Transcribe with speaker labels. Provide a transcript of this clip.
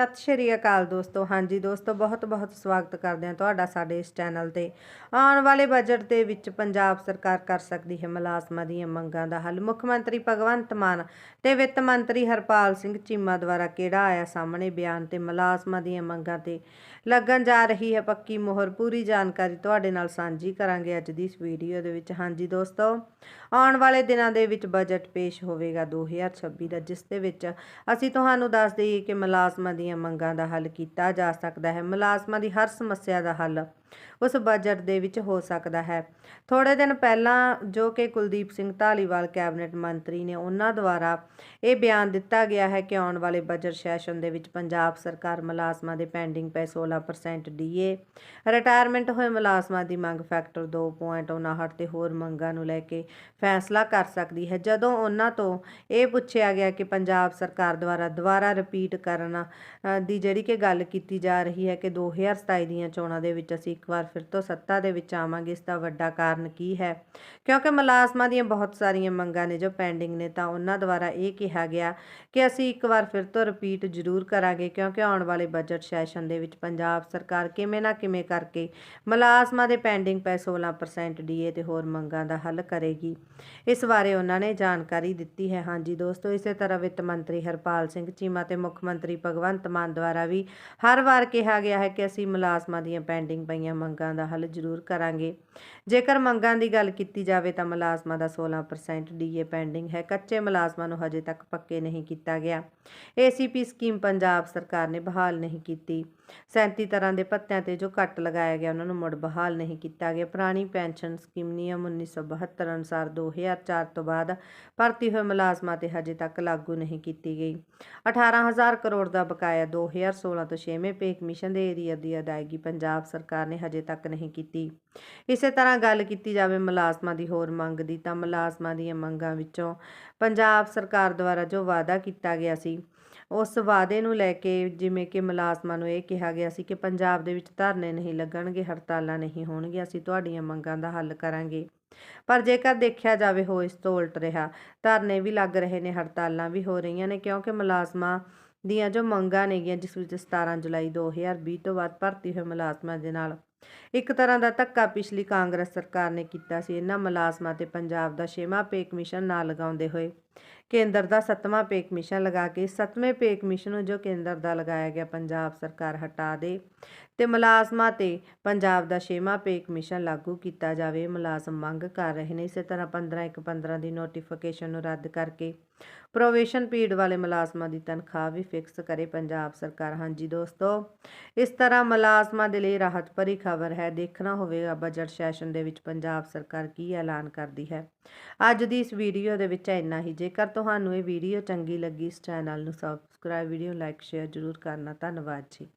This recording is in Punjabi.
Speaker 1: ਸਤਿ ਸ਼੍ਰੀ ਅਕਾਲ ਦੋਸਤੋ। ਹਾਂਜੀ ਦੋਸਤੋ ਬਹੁਤ ਬਹੁਤ ਸਵਾਗਤ ਕਰਦੇ ਹਾਂ ਤੁਹਾਡਾ ਸਾਡੇ ਇਸ ਚੈਨਲ ਤੇ। ਆਉਣ ਵਾਲੇ ਬਜਟ ਦੇ ਵਿੱਚ ਪੰਜਾਬ ਸਰਕਾਰ ਕਰ ਸਕਦੀ ਹੈ ਮੁਲਾਜ਼ਮਾਂ ਦੀਆਂ ਮੰਗਾਂ ਦਾ ਹੱਲ। ਮੁੱਖ ਮੰਤਰੀ ਭਗਵੰਤ ਮਾਨ ਤੇ ਵਿੱਤ ਮੰਤਰੀ ਹਰਪਾਲ ਸਿੰਘ ਚੀਮਾ ਦੁਆਰਾ ਕਿਹੜਾ ਆਇਆ ਸਾਹਮਣੇ ਬਿਆਨ ਤੇ ਮੁਲਾਜ਼ਮਾਂ ਦੀਆਂ ਮੰਗਾਂ ਤੇ ਲੱਗਣ ਜਾ ਰਹੀ ਹੈ ਪੱਕੀ ਮੋਹਰ? ਪੂਰੀ ਜਾਣਕਾਰੀ ਤੁਹਾਡੇ ਨਾਲ ਸਾਂਝੀ ਕਰਾਂਗੇ ਅੱਜ ਦੀ ਇਸ ਵੀਡੀਓ ਦੇ ਵਿੱਚ। ਹਾਂਜੀ ਦੋਸਤੋ, ਆਉਣ ਵਾਲੇ ਦਿਨਾਂ ਦੇ ਵਿੱਚ ਬਜਟ ਪੇਸ਼ ਹੋਵੇਗਾ 2026 ਦਾ, ਜਿਸ ਦੇ ਵਿੱਚ ਅਸੀਂ ਤੁਹਾਨੂੰ ਦੱਸ ਦਈਏ ਕਿ ਮੁਲਾਜ਼ਮਾਂ ਦੀਆਂ ਮੰਗਾਂ ਦਾ ਹੱਲ ਕੀਤਾ ਜਾ ਸਕਦਾ ਹੈ। ਮੁਲਾਜ਼ਮਾਂ ਦੀ ਹਰ ਸਮੱਸਿਆ ਦਾ ਹੱਲ ਉਸ ਬਜਟ ਦੇ ਵਿੱਚ ਹੋ ਸਕਦਾ ਹੈ। ਥੋੜੇ ਦਿਨ ਪਹਿਲਾਂ ਜੋ ਕਿ ਕੁਲਦੀਪ ਸਿੰਘ ਢਾਲੀਵਾਲ ਕੈਬਨਿਟ ਮੰਤਰੀ ਨੇ ਉਹਨਾਂ ਦੁਆਰਾ ਇਹ ਬਿਆਨ ਦਿੱਤਾ ਗਿਆ ਹੈ ਕਿ ਆਉਣ ਵਾਲੇ ਬਜਟ ਸੈਸ਼ਨ ਦੇ ਵਿੱਚ ਪੰਜਾਬ ਸਰਕਾਰ ਮੁਲਾਜ਼ਮਾਂ ਦੇ ਪੈਂਡਿੰਗ ਪਏ 16% ਡੀਏ ਰਿਟਾਇਰਮੈਂਟ ਹੋਏ ਮੁਲਾਜ਼ਮਾਂ ਦੀ ਮੰਗ ਫੈਕਟਰ 2.59 ਤੇ ਹੋਰ ਮੰਗਾਂ ਨੂੰ ਲੈ ਕੇ ਫੈਸਲਾ ਕਰ ਸਕਦੀ ਹੈ। ਜਦੋਂ ਉਹਨਾਂ ਤੋਂ ਇਹ ਪੁੱਛਿਆ ਗਿਆ ਕਿ ਪੰਜਾਬ ਸਰਕਾਰ ਦੁਆਰਾ ਦੁਬਾਰਾ ਰਿਪੀਟ ਕਰਨ ਦੀ ਜਿਹੜੀ ਕਿ ਗੱਲ ਕੀਤੀ ਜਾ ਰਹੀ ਹੈ ਕਿ 2027 ਦੀਆਂ ਚੋਣਾਂ ਦੇ ਵਿੱਚ ਅਸੀਂ ਇੱਕ ਵਾਰ ਫਿਰ ਤੋਂ ਸੱਤਾ ਦੇ ਵਿੱਚ ਆਵਾਂਗੇ, ਇਸ ਦਾ ਵੱਡਾ ਕਾਰਨ ਕੀ ਹੈ? ਕਿਉਂਕਿ ਮੁਲਾਜ਼ਮਾਂ ਦੀਆਂ ਬਹੁਤ ਸਾਰੀਆਂ ਮੰਗਾਂ ਨੇ ਜੋ ਪੈਂਡਿੰਗ ਨੇ, ਤਾਂ ਉਹਨਾਂ ਦੁਆਰਾ ਇਹ ਕਿਹਾ ਗਿਆ ਕਿ ਅਸੀਂ ਇੱਕ ਵਾਰ ਫਿਰ ਤੋਂ ਰਿਪੀਟ ਜ਼ਰੂਰ ਕਰਾਂਗੇ, ਕਿਉਂਕਿ ਆਉਣ ਵਾਲੇ ਬਜਟ ਸੈਸ਼ਨ ਦੇ ਵਿੱਚ ਪੰਜਾਬ ਸਰਕਾਰ ਕਿਵੇਂ ਨਾ ਕਿਵੇਂ ਕਰਕੇ ਮੁਲਾਜ਼ਮਾਂ ਦੇ ਪੈਂਡਿੰਗ ਪੈ 16% ਡੀਏ ਤੇ ਹੋਰ ਮੰਗਾਂ ਦਾ ਹੱਲ ਕਰੇਗੀ। ਇਸ ਬਾਰੇ ਉਹਨਾਂ ਨੇ ਜਾਣਕਾਰੀ ਦਿੱਤੀ ਹੈ। ਹਾਂਜੀ ਦੋਸਤੋ, ਇਸੇ ਤਰ੍ਹਾਂ ਵਿੱਤ ਮੰਤਰੀ ਹਰਪਾਲ ਸਿੰਘ ਚੀਮਾ ਤੇ ਮੁੱਖ ਮੰਤਰੀ ਭਗਵੰਤ ਮਾਨ ਦੁਆਰਾ ਵੀ ਹਰ ਵਾਰ ਕਿਹਾ ਗਿਆ ਹੈ ਕਿ ਅਸੀਂ ਮੁਲਾਜ਼ਮਾਂ ਦੀਆਂ ਪੈਂਡਿੰਗ ਪਈਆਂ ਮੰਗਾਂ ਦਾ ਹੱਲ ਜ਼ਰੂਰ ਕਰਾਂਗੇ। ਜੇਕਰ ਮੰਗਾਂ ਦੀ ਗੱਲ ਕੀਤੀ ਜਾਵੇ ਤਾਂ ਮੁਲਾਜ਼ਮਾਂ ਦਾ 16% ਡੀਏ ਪੈਂਡਿੰਗ ਹੈ। ਕੱਚੇ ਮੁਲਾਜ਼ਮਾਂ ਨੂੰ ਹਜੇ ਤੱਕ ਪੱਕੇ ਨਹੀਂ ਕੀਤਾ ਗਿਆ। ਏਸੀਪੀ ਸਕੀਮ ਪੰਜਾਬ ਸਰਕਾਰ ਨੇ ਬਹਾਲ ਨਹੀਂ ਕੀਤੀ। 37 ਤਰ੍ਹਾਂ ਦੇ ਭੱਤਿਆਂ ਤੇ ਜੋ ਕੱਟ ਲਗਾਇਆ ਗਿਆ, ਉਹਨਾਂ ਨੂੰ ਮੁੜ ਬਹਾਲ ਨਹੀਂ ਕੀਤਾ ਗਿਆ। ਪੁਰਾਣੀ ਪੈਨਸ਼ਨ ਸਕੀਮ ਨਿਯਮ 1972 ਅਨੁਸਾਰ 2004 ਤੋਂ ਬਾਅਦ ਭਰਤੀ ਹੋਏ ਮੁਲਾਜ਼ਮਾਂ ਤੇ ਹਜੇ ਤੱਕ ਲਾਗੂ ਨਹੀਂ ਕੀਤੀ ਗਈ। 18000 ਕਰੋੜ ਦਾ ਬਕਾਇਆ 2016 ਤੋਂ 6ਵੇਂ ਪੇ ਕਮਿਸ਼ਨ ਦੇ ਏਰੀਆ ਦੀ ਅਦਾਇਗੀ ਪੰਜਾਬ ਸਰਕਾਰ ਨੇ ਹਜੇ ਤੱਕ ਨਹੀਂ ਕੀਤੀ। ਇਸੇ ਤਰ੍ਹਾਂ ਗੱਲ ਕੀਤੀ ਜਾਵੇ ਮੁਲਾਜ਼ਮਾਂ ਦੀ ਹੋਰ ਮੰਗ ਦੀ, ਤਾਂ ਮੁਲਾਜ਼ਮਾਂ ਦੀਆਂ ਮੰਗਾਂ ਵਿੱਚੋਂ ਪੰਜਾਬ ਸਰਕਾਰ ਦੁਆਰਾ ਜੋ ਵਾਅਦਾ ਕੀਤਾ ਗਿਆ ਸੀ, ਉਸ ਵਾਅਦੇ ਨੂੰ ਲੈ ਕੇ ਜਿਵੇਂ ਕਿ ਮੁਲਾਜ਼ਮਾਂ ਨੂੰ ਇਹ ਕਿਹਾ ਕਿਹਾ ਗਿਆ ਸੀ ਕਿ ਪੰਜਾਬ ਦੇ ਵਿੱਚ ਧਰਨੇ ਨਹੀਂ ਲੱਗਣਗੇ, ਹੜਤਾਲਾਂ ਨਹੀਂ ਹੋਣਗੀਆਂ, ਅਸੀਂ ਤੁਹਾਡੀਆਂ ਮੰਗਾਂ ਦਾ ਹੱਲ ਕਰਾਂਗੇ। ਪਰ ਜੇਕਰ ਦੇਖਿਆ ਜਾਵੇ ਹੋ ਇਸ ਤੋਂ ਉਲਟ ਰਿਹਾ, ਧਰਨੇ ਵੀ ਲੱਗ ਰਹੇ ਨੇ, ਹੜਤਾਲਾਂ ਵੀ ਹੋ ਰਹੀਆਂ ਨੇ, ਕਿਉਂਕਿ ਮੁਲਾਜ਼ਮਾਂ ਦੀਆਂ ਜੋ ਮੰਗਾਂ ਨੇਗੀਆਂ, ਜਿਸ ਵਿੱਚ 17 ਜੁਲਾਈ 2020 ਤੋਂ ਬਾਅਦ ਭਰਤੀ ਹੋਏ ਮੁਲਾਜ਼ਮਾਂ ਦੇ ਨਾਲ ਇੱਕ ਤਰ੍ਹਾਂ ਦਾ ਧੱਕਾ ਪਿਛਲੀ ਕਾਂਗਰਸ ਸਰਕਾਰ ਨੇ ਕੀਤਾ ਸੀ। ਇਹਨਾਂ ਮੁਲਾਜ਼ਮਾਂ ਤੇ ਪੰਜਾਬ ਦਾ ਛੇਵਾਂ ਪੇ ਕਮਿਸ਼ਨ ਨਾ ਲਗਾਉਂਦੇ ਹੋਏ ਕੇਂਦਰ ਦਾ ਸੱਤਵਾਂ ਪੇ ਕਮਿਸ਼ਨ ਲਗਾ ਕੇ ਸੱਤਵੇਂ ਪੇ ਕਮਿਸ਼ਨ ਨੂੰ ਜੋ ਕੇਂਦਰ ਦਾ ਲਗਾਇਆ ਗਿਆ, ਪੰਜਾਬ ਸਰਕਾਰ ਹਟਾ ਦੇ ਤੇ ਮੁਲਾਜ਼ਮਾਂ ਤੇ ਪੰਜਾਬ ਦਾ ਛੇਵਾਂ ਪੇ ਕਮਿਸ਼ਨ ਲਾਗੂ ਕੀਤਾ ਜਾਵੇ। ਮੁਲਾਜ਼ਮ ਮੰਗ ਕਰ ਰਹੇ ਨੇ, ਇਸੇ ਤਰ੍ਹਾਂ 15 ਇੱਕ 15 ਦੀ ਨੋਟੀਫਿਕੇਸ਼ਨ ਨੂੰ ਰੱਦ ਕਰਕੇ ਪ੍ਰੋਵੇਸ਼ਨ ਪੀਰੀਅਡ ਵਾਲੇ ਮੁਲਾਜ਼ਮਾਂ ਦੀ ਤਨਖਾਹ ਵੀ ਫਿਕਸ ਕਰੇ ਪੰਜਾਬ ਸਰਕਾਰ। ਹਾਂਜੀ ਦੋਸਤੋ, ਇਸ ਤਰ੍ਹਾਂ ਮੁਲਾਜ਼ਮਾਂ ਦੇ ਲਈ ਰਾਹਤ ਭਰੀ ਖਬਰ ਹੈ। ਦੇਖਣਾ ਹੋਵੇਗਾ ਬਜਟ ਸੈਸ਼ਨ ਦੇ ਵਿੱਚ ਪੰਜਾਬ ਸਰਕਾਰ ਕੀ ਐਲਾਨ ਕਰਦੀ ਹੈ। ਅੱਜ ਦੀ ਇਸ ਵੀਡੀਓ ਦੇ ਵਿੱਚ ਇੰਨਾ ਹੀ। ਜੇਕਰ ਤੁਹਾਨੂੰ ਇਹ ਵੀਡੀਓ ਚੰਗੀ ਲੱਗੀ ਇਸ ਚੈਨਲ ਨੂੰ ਸਬਸਕ੍ਰਾਈਬ ਵੀਡੀਓ ਲਾਈਕ ਸ਼ੇਅਰ ਜ਼ਰੂਰ ਕਰਨਾ। ਧੰਨਵਾਦ ਜੀ।